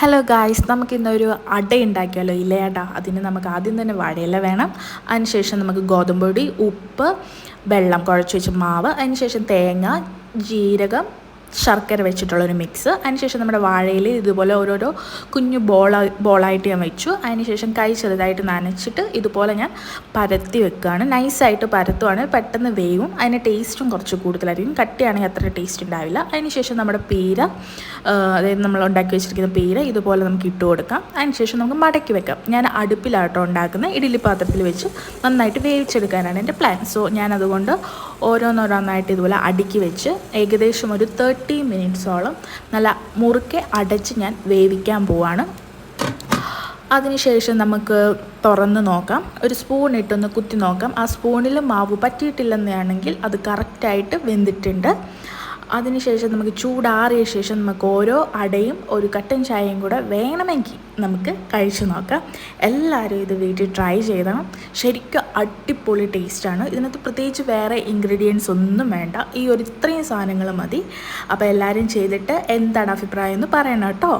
Hello guys നമുക്കിന്നൊരു അട ഉണ്ടാക്കിയാലോ? ഇലയട അതിന് നമുക്ക് ആദ്യം തന്നെ വാഴയില വേണം. അതിനുശേഷം നമുക്ക് ഗോതമ്പൊടി ഉപ്പ് വെള്ളം കുഴച്ച് വെച്ച് മാവ് അതിനുശേഷം തേങ്ങ ജീരകം ശർക്കര വെച്ചിട്ടുള്ളൊരു മിക്സ് അതിനുശേഷം നമ്മുടെ വാഴയിൽ ഇതുപോലെ ഓരോരോ കുഞ്ഞു ബോള ബോളായിട്ട് ഞാൻ വെച്ചു. അതിനുശേഷം കൈ ചെറുതായിട്ട് നനച്ചിട്ട് ഇതുപോലെ ഞാൻ പരത്തി വെക്കുകയാണ്. നൈസായിട്ട് പരത്തുവാണ്. പെട്ടെന്ന് വേവും. അതിന് ടേസ്റ്റും കുറച്ച് കൂടുതലായിരിക്കും. കട്ടിയാണെങ്കിൽ അത്ര ടേസ്റ്റ് ഉണ്ടാവില്ല. അതിനുശേഷം നമ്മുടെ പീര അതായത് നമ്മൾ ഉണ്ടാക്കി വെച്ചിരിക്കുന്ന പീര ഇതുപോലെ നമുക്ക് ഇട്ട് കൊടുക്കാം. അതിനുശേഷം നമുക്ക് മടക്കി വെക്കാം. ഞാൻ അടുപ്പിലാട്ടോ ഉണ്ടാക്കുന്ന ഇഡ്ഡലി പാത്രത്തിൽ വെച്ച് നന്നായിട്ട് വേവിച്ചെടുക്കാനാണ് എന്റെ പ്ലാൻ സോ ഞാൻ അതുകൊണ്ട് ഓരോന്നോരോന്നായിട്ട് ഇതുപോലെ അടുക്കി വെച്ച് ഏകദേശം ഒരു തേർട്ടി മിനിറ്റ്സോളം നല്ല മുറുക്കെ അടച്ച് ഞാൻ വേവിക്കാൻ പോവാണ്. അതിനുശേഷം നമുക്ക് തുറന്ന് നോക്കാം. ഒരു സ്പൂൺ ഇട്ടൊന്ന് കുത്തി നോക്കാം. ആ സ്പൂണിൽ മാവ് പറ്റിയിട്ടില്ലെന്നാണെങ്കിൽ അത് കറക്റ്റായിട്ട് വെന്തിട്ടുണ്ട്. അതിനുശേഷം നമുക്ക് ചൂടാറിയ ശേഷം നമുക്ക് ഓരോ അടയും ഒരു കട്ടൻ ചായയും കൂടെ വേണമെങ്കിൽ നമുക്ക് കഴിച്ചു നോക്കാം. എല്ലാവരും ഇത് വീട്ടിൽ ട്രൈ ചെയ്തണം. ശരിക്കും അടിപൊളി ടേസ്റ്റാണ്. ഇതിനകത്ത് പ്രത്യേകിച്ച് വേറെ ഇൻഗ്രീഡിയൻസ് ഒന്നും വേണ്ട. ഈ ഒരു ഇത്രയും സാധനങ്ങൾ മതി. അപ്പോൾ എല്ലാവരും ചെയ്തിട്ട് എന്താണ് അഭിപ്രായം എന്ന് പറയണം കേട്ടോ.